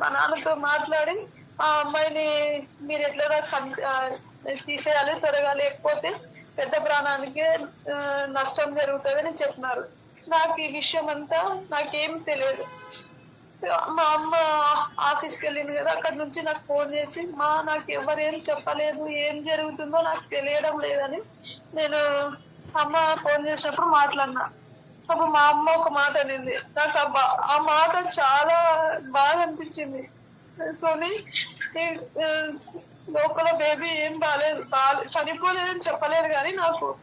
మా నాన్నతో మాట్లాడి ఆ అమ్మాయిని మీరు ఎట్లా తీసేయాలి త్వరగా లేకపోతే పెద్ద ప్రాణానికి నష్టం జరుగుతుందని చెప్పినారు. నాకు ఈ విషయం అంతా నాకేం తెలియదు. మా అమ్మ ఆఫీస్కి వెళ్ళింది కదా అక్కడ నుంచి నాకు ఫోన్ చేసి మా నాకు ఎవరేం చెప్పలేదు ఏం జరుగుతుందో నాకు తెలియడం లేదని నేను అమ్మ ఫోన్ చేసినప్పుడు మాట్లాడినా. అప్పుడు మా అమ్మ ఒక మాట అనింది. నాకు ఆ బా- ఆ మాట చాలా బాగా అనిపించింది. సోని లోపల బేబీ ఏం బాగాలేదు బాగా చనిపోలేదని చెప్పలేదు కానీ నాకు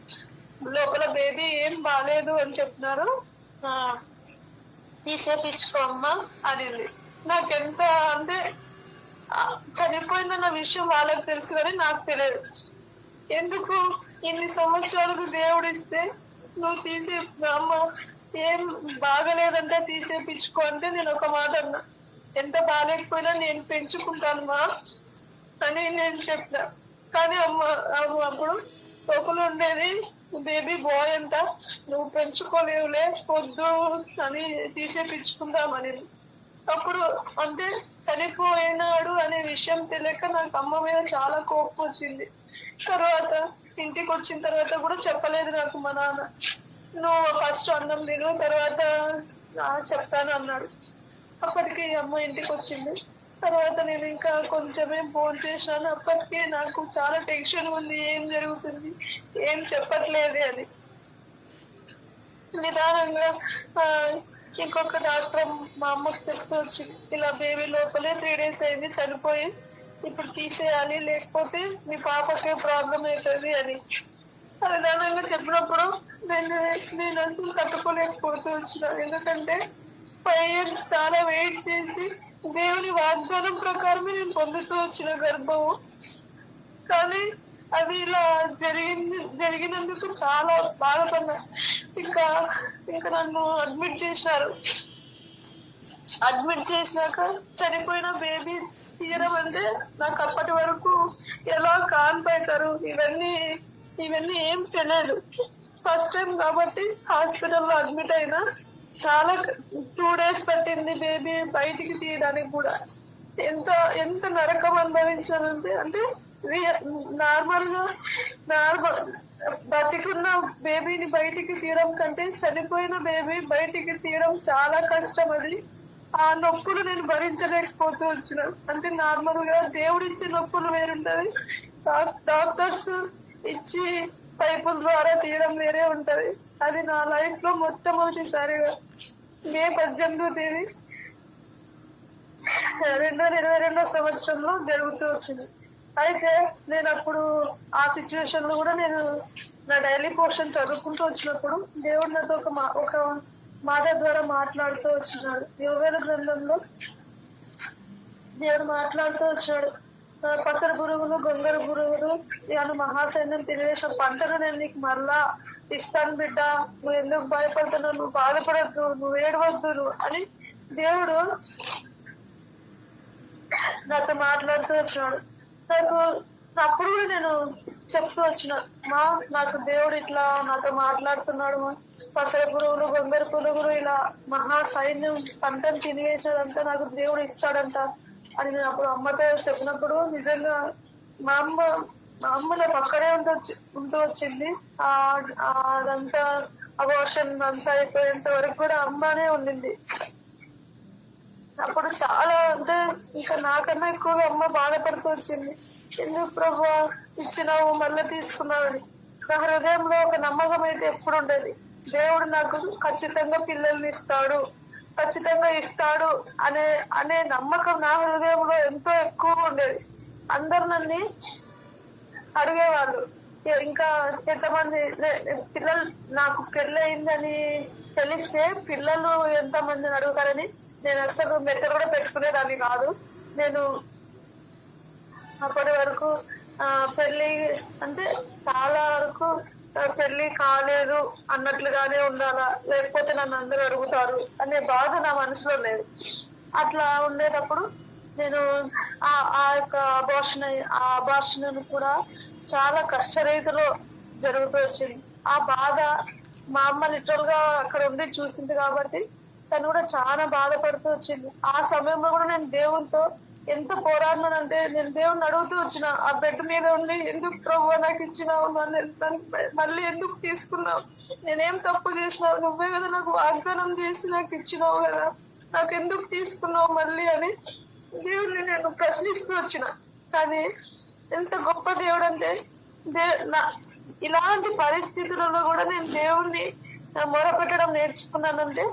లోపల బేబీ ఏం బాగాలేదు అని చెప్పినారు. ఆ, తీసేపించుకో అమ్మా అనింది. నాకెంత అంటే చనిపోయిందన్న విషయం వాళ్ళకి తెలుసు కానీ నాకు తెలియదు. ఎందుకు ఇన్ని సంవత్సరాలకు దేవుడు ఇస్తే నువ్వు తీసే అమ్మ ఏం బాగలేదంటే తీసేపించుకో అంటే నేను ఒక మాట అన్నా. ఎంత బాగాలేకపోయినా నేను పెంచుకుంటాను మా అని నేను చెప్పిన. కానీ అమ్మ అమ్మ అప్పుడు లోపల ఉండేది బేబీ బాయ్ అంట నువ్వు పెంచుకోలేవులే వద్దు అని తీసేపించుకుందామని అప్పుడు అంటే చనిపోయినాడు అనే విషయం తెలియక నాకు అమ్మ మీద చాలా కోపం వచ్చింది. తర్వాత ఇంటికి వచ్చిన తర్వాత కూడా చెప్పలేదు నాకు మా నాన్న. నువ్వు ఫస్ట్ అన్నం తిను తర్వాత చెప్తాను అన్నాడు. అప్పటికి అమ్మ ఇంటికి వచ్చింది. తర్వాత నేను ఇంకా కొంచెమే ఫోన్ చేసినాను అప్పటికే నాకు చాలా టెన్షన్ ఉంది. ఏం జరుగుతుంది? ఏం చెప్పట్లేదు అని. నిదానంగా ఇంకొక డాక్టర్ మా అమ్మకి చెప్తూ వచ్చి ఇలా బేబీ లోపలే త్రీ డేస్ అయింది చనిపోయి ఇప్పుడు తీసేయాలి లేకపోతే మీ పాపకే ప్రాబ్లం అవుతుంది అని. విధానంగా చెప్పినప్పుడు నేను నేను అసలు కట్టుకోలేకపోతూ వచ్చిన. ఎందుకంటే ఫైవ్ ఇయర్స్ చాలా వెయిట్ చేసి దేవుని వాగ్దానం ప్రకారమే నేను పొందుతూ వచ్చిన గర్భము. కానీ అది ఇలా జరిగింది జరిగినందుకు చాలా బాధపడ్డా. ఇంకా ఇంకా నన్ను అడ్మిట్ చేసినారు అడ్మిట్ చేసినాక చనిపోయిన బేబీ తీయడం అంటే నాకు అప్పటి వరకు ఎలా కాన్పెడతారు ఇవన్నీ ఇవన్నీ ఏం తెలియదు. ఫస్ట్ టైం కాబట్టి హాస్పిటల్లో అడ్మిట్ అయినా చాలా టూ డేస్ పట్టింది బేబీ బయటికి తీయడానికి కూడా. ఎంత ఎంత నరకం అనుభవించానంటే అంటే నార్మల్గా నార్మల్ బతికున్న బేబీని బయటికి తీయడం కంటే చనిపోయిన బేబీ బయటికి తీయడం చాలా కష్టం అది. ఆ నొప్పులు నేను భరించలేకపోతూ వచ్చిన అంటే నార్మల్గా దేవుడిచ్చే నొప్పులు వేరుంటది. డాక్టర్స్ ఇచ్చి పైపుల ద్వారా తీయడం వేరే ఉంటది. అది నా లైఫ్లో మొట్టమొదటిసారిగా. మే పద్దెనిమిదో తేదీ రెండు వేల ఇరవై రెండో సంవత్సరంలో జరుగుతూ వచ్చింది. అయితే నేను అప్పుడు ఆ సిచ్యువేషన్లో కూడా నేను నా డైలీ పోర్షన్ చదువుకుంటూ వచ్చినప్పుడు దేవుడు నాతో ఒక మా ఒక మాట ద్వారా మాట్లాడుతూ వచ్చినాడు. యోవేల గ్రంథంలో దేవుడు మాట్లాడుతూ వచ్చాడు పసర గురువులు గొంగర గురువులు నేను మహాసైన్యం తినేసిన పంటను నేను నీకు మరలా ఇస్తాను బిడ్డ. నువ్వు ఎందుకు భయపడుతున్నావు? నువ్వు బాధపడద్దు నువ్వు ఏడవద్దు అని దేవుడు నాతో మాట్లాడుతూ వచ్చినాడు. నాకు అప్పుడు కూడా నేను చెప్తూ వచ్చిన మా నాకు దేవుడు ఇట్లా నాతో మాట్లాడుతున్నాడు పసర పురుగులు గొంగర పురుగులు ఇలా మహా సైన్యం పంటను తినివేసాడంట నాకు దేవుడు ఇస్తాడంట అని నేను అప్పుడు అమ్మతో చెప్పినప్పుడు నిజంగా మా అమ్మ మా అమ్మ పక్కనే ఉంటూ వచ్చి ఉంటూ వచ్చింది. అదంతా అబోర్షన్ అంతా అయిపోయేంత వరకు కూడా అమ్మనే ఉండింది. అప్పుడు చాలా అంటే ఇంకా నాకన్నా ఎక్కువగా అమ్మ బాధపడుతూ వచ్చింది ఎందుకు ప్రభు? ఇచ్చినావు మళ్ళీ తీసుకున్నావని నా హృదయంలో ఒక నమ్మకం అయితే ఎప్పుడు ఉండేది. దేవుడు నాకు ఖచ్చితంగా పిల్లల్ని ఇస్తాడు ఖచ్చితంగా ఇస్తాడు అనే అనే నమ్మకం నా హృదయంలో ఎంతో ఎక్కువ ఉండేది. అందరు నన్ను అడిగేవాళ్ళు ఇంకా ఎంతమంది? పిల్లలు నాకు పెళ్ళి అయిందని తెలిస్తే పిల్లలు ఎంతమందిని అడుగుతారని నేను అసలు మెట్టలు కూడా పెట్టుకునేదాన్ని కాదు. నేను అప్పటి వరకు ఆ, పెళ్ళి అంటే చాలా వరకు పెళ్ళి కాలేదు అన్నట్లుగానే ఉండాలా? లేకపోతే నన్ను అందరూ అడుగుతారు అనే బాధ నా మనసులో లేదు. అట్లా ఉండేటప్పుడు నేను ఆ ఆ యొక్క అబార్షన్ ఆ అబార్షన్ కూడా చాలా కష్టరీతిలో జరుగుతూ వచ్చింది. ఆ బాధ మా అమ్మ లిటరల్గా అక్కడ ఉండి చూసింది కాబట్టి తను కూడా చాలా బాధపడుతూ వచ్చింది. ఆ సమయంలో కూడా నేను దేవునితో ఎంత పోరాడినానంటే నేను దేవుని అడుగుతూ వచ్చిన ఆ బెడ్ మీద ఉండి ఎందుకు ప్రభు నాకు ఇచ్చినావు? నన్ను మళ్ళీ ఎందుకు తీసుకున్నావు? నేనేం తప్పు చేసినావు నువ్వే కదా నాకు వాగ్దానం చేసి నాకు ఇచ్చినావు కదా. నాకు ఎందుకు తీసుకున్నావు మళ్ళీ? అని దేవుడిని నేను ప్రశ్నిస్తూ వచ్చిన. కానీ ఎంత గొప్ప దేవుడు అంటే దే నా ఇలాంటి పరిస్థితులలో కూడా నేను దేవుణ్ణి మొరపెట్టడం నేర్చుకున్నానంటే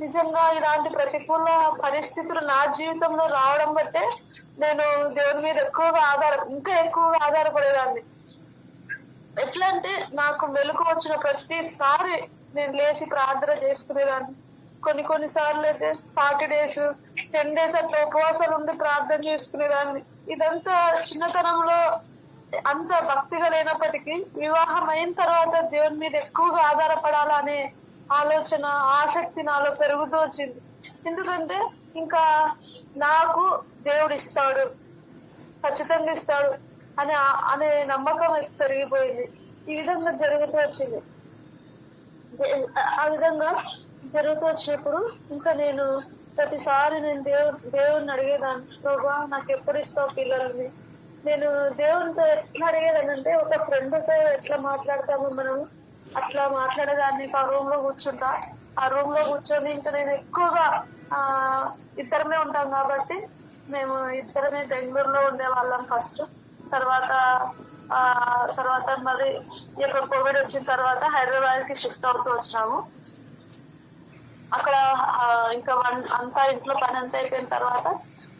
నిజంగా ఇలాంటి ప్రతికూల పరిస్థితులు నా జీవితంలో రావడం బట్టే నేను దేవుని మీద ఎక్కువగా ఆధార ఇంకా ఎక్కువగా ఆధారపడేదాన్ని. ఎట్లా అంటే నాకు మెలకు వచ్చిన ప్రతిసారి నేను లేచి ప్రార్థన చేసుకునేదాన్ని. కొన్ని కొన్ని సార్లు అయితే ఫార్టీ డేస్ టెన్ డేస్ అట్లా ఉపవాసాలు ఉండి ప్రార్థన చేసుకునేదాన్ని. ఇదంతా చిన్నతనంలో అంత భక్తిగా లేనప్పటికీ వివాహం అయిన తర్వాత దేవుని మీద ఎక్కువగా ఆధారపడాలనే ఆలోచన ఆసక్తి నాలో పెరుగుతూ వచ్చింది. ఎందుకంటే ఇంకా నాకు దేవుడు ఇస్తాడు ఖచ్చితంగా ఇస్తాడు అనే అనే నమ్మకం పెరిగిపోయింది. ఈ విధంగా జరుగుతూ వచ్చింది. ఆ విధంగా జరుగుతూ వచ్చినప్పుడు ఇంకా నేను ప్రతిసారి నేను దేవు దేవుడిని అడిగేదాన్ని ప్రభా నాకు ఎప్పుడు ఇస్తావు పిల్లల్ని? నేను దేవునితో ఎట్లా అడిగేదానంటే ఒక ఫ్రెండ్తో ఎట్లా మాట్లాడతామో మనం అట్లా మాట్లాడేదాన్ని. ఆ రూమ్లో కూర్చుంటా. ఆ రూమ్లో కూర్చొని ఇంకా నేను ఎక్కువగా ఆ ఇద్దరమే ఉంటాం కాబట్టి మేము ఇద్దరమే బెంగళూరులో ఉండే వాళ్ళం ఫస్ట్ తర్వాత ఆ తర్వాత మరి ఇక్కడ కోవిడ్ వచ్చిన తర్వాత హైదరాబాద్కి షిఫ్ట్ అవుతూ వచ్చినాము. అక్కడ ఇంకా వన్ అంతా ఇంట్లో పని అంతా అయిపోయిన తర్వాత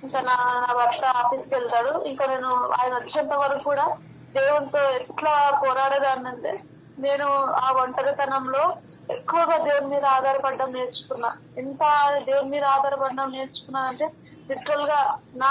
ఇంకా నా నా భర్త ఆఫీస్కి వెళ్తాడు. ఇంకా నేను ఆయన వచ్చేంత వరకు కూడా దేవునితో ఎట్లా పోరాడేదాన్ని అంటే నేను ఆ ఒంటరితనంలో ఎక్కువగా దేవుని మీద ఆధారపడడం నేర్చుకున్నా. ఎంత దేవుని మీద ఆధారపడడం నేర్చుకున్నానంటే లిటరల్గా నా